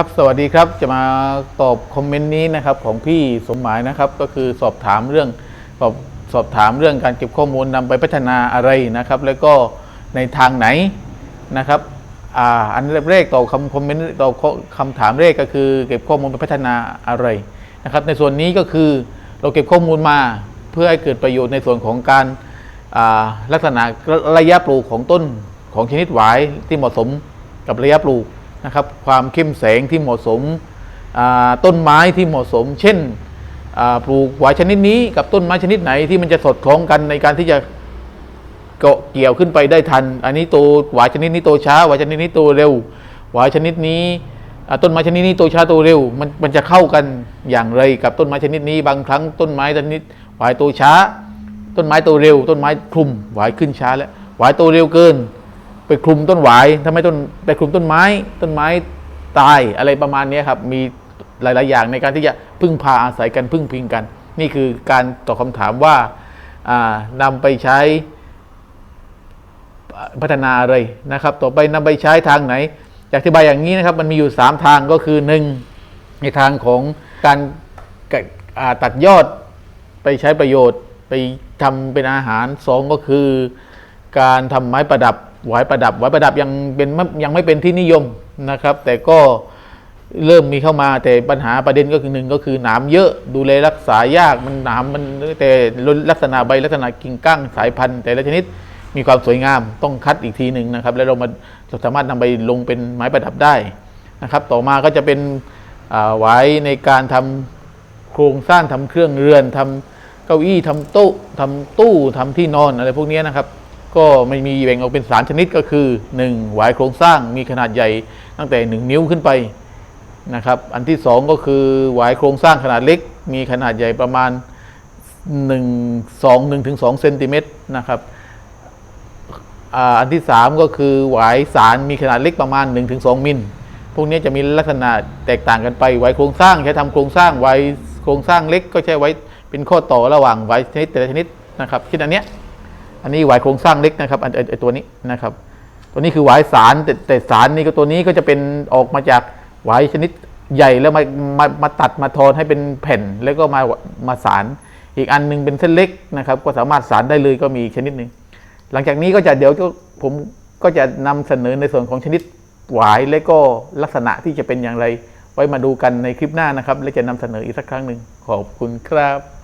ครับสวัสดีครับจะมาตอบคอมเมนต์นี้นะครับของพี่สมหมายนะครับ ก็คือสอบถามเรื่องสอบสอบถามเรื่องการเก็บข้อมูลนำไปพัฒนาอะไรนะครับ แล้วก็ในทางไหนนะครับอ่าอันแรกต่อบคำคอมเมนต์ต่อบคำถามแรกก็คือ เก็บข้อมูลไปพัฒนาอะไรนะครับ ในส่วนนี้ก็คือเราเก็บข้อมูลมาเพื่อให้เกิดประโยชน์ในส่วนของการอ่าลักษณะระยะปลูกของต้นของชนิดหวายที่เหมาะสมกับระยะปลูก นะครับความเข้มแสงที่เหมาะสมต้นไม้ที่เหมาะสม เช่นปลูกหวายชนิดนี้กับต้นไม้ชนิดไหนที่มันจะสอดคล้องกันในการที่จะเกาะเกี่ยวขึ้นไปได้ทัน อันนี้โตหวายชนิดนี้โตช้าหวายชนิดนี้โตเร็วหวายชนิดนี้ต้นไม้ชนิดนี้โตช้าโตเร็วมันมันจะเข้ากันอย่างไรกับต้นไม้ชนิดนี้บางครั้งต้นไม้ชนิดหวายโตช้า ต้นไม้โตเร็ว ต้นไม้คลุมหวายขึ้นช้าแล้วหวายโตเร็วเกิน ไปคลุมต้นหวายทำไมต้นไปคลุมต้นไม้ ต้นไม้ตายอะไรประมาณนี้ครับ มีหลาย ๆ อย่างในการที่จะพึ่งพาอาศัยกันพึ่งพิงกัน นี่คือการตอบคำถามว่าอ่านำไปใช้พัฒนาอะไรนะครับ ต่อไปนำไปใช้ทางไหนอยากอธิบายอย่างนี้นะครับ มันมีอยู่ 3 ทางก็คือ 1 ในทางของการาตัดยอดไปใช้ประโยชน์ไปทำเป็นอาหาร 2 ก็คือ การทำไม้ประดับ หวายประดับหวายประดับยังเป็นยังไม่เป็นที่นิยมนะครับ แต่ก็เริ่มมีเข้ามาแต่ปัญหาประเด็นก็คือหนึ่งก็คือหนามเยอะดูแลรักษายากมันหนามมันแต่ลักษณะใบลักษณะกิ่งก้านสายพันธุ์แต่ละชนิดมีความสวยงามต้องคัดอีกทีหนึ่งนะครับ แล้วเรามาเราสามารถนำไปลงเป็นไม้ประดับได้นะครับ ต่อมาก็จะเป็นหวายในการทำโครงสร้างทำเครื่องเรือนทำเก้าอี้ทำโต๊ะทำตู้ทำที่นอนอะไรพวกนี้นะครับ ก็ไม่มีแบ่งออกเป็นสามชนิดก็คือ 1. หวายโครงสร้างมีขนาดใหญ่ตั้งแต่ 1 นิ้วขึ้นไปนะครับอันที่ 2 ก็คือหวายโครงสร้างขนาดเล็ก มีขนาดใหญ่ประมาณ 1 2 1ถึง2เซนติเมตรนะครับอันที่ 3 ก็คือหวายสารมีขนาดเล็กประมาณ1ถึง2มิล พวกนี้จะมีลักษณะแตกต่างกันไปหวายโครงสร้างใช้ทำโครงสร้างหวายโครงสร้างเล็กก็ใช้ไว้เป็นข้อต่อระหว่างหวายชนิดแต่ละชนิดนะครับเช่อันเนี้ย อันนี้หวายโครงสร้างเล็กนะครับอันไอ้ไอ้ตัวนี้นะครับ ตัวนี้คือหวายสารแต่แต่สารนี่ก็ตัวนี้ก็จะเป็นออกมาจากหวายชนิดใหญ่แล้วมามามาตัดมาทอนให้เป็นแผ่นแล้วก็มามาสารอีกอันหนึงเป็นเส้นเล็กนะครับ ก็สามารถสารได้เลยก็มีชนิดหนึ่งหลังจากนี้ก็จะเดี๋ยวจะผมก็จะนำเสนอในส่วนของชนิดหวายและก็ลักษณะที่จะเป็นอย่างไร ไว้มาดูกันในคลิปหน้านะครับ และจะนำเสนออีกสักครั้งหนึ่งขอบคุณครับ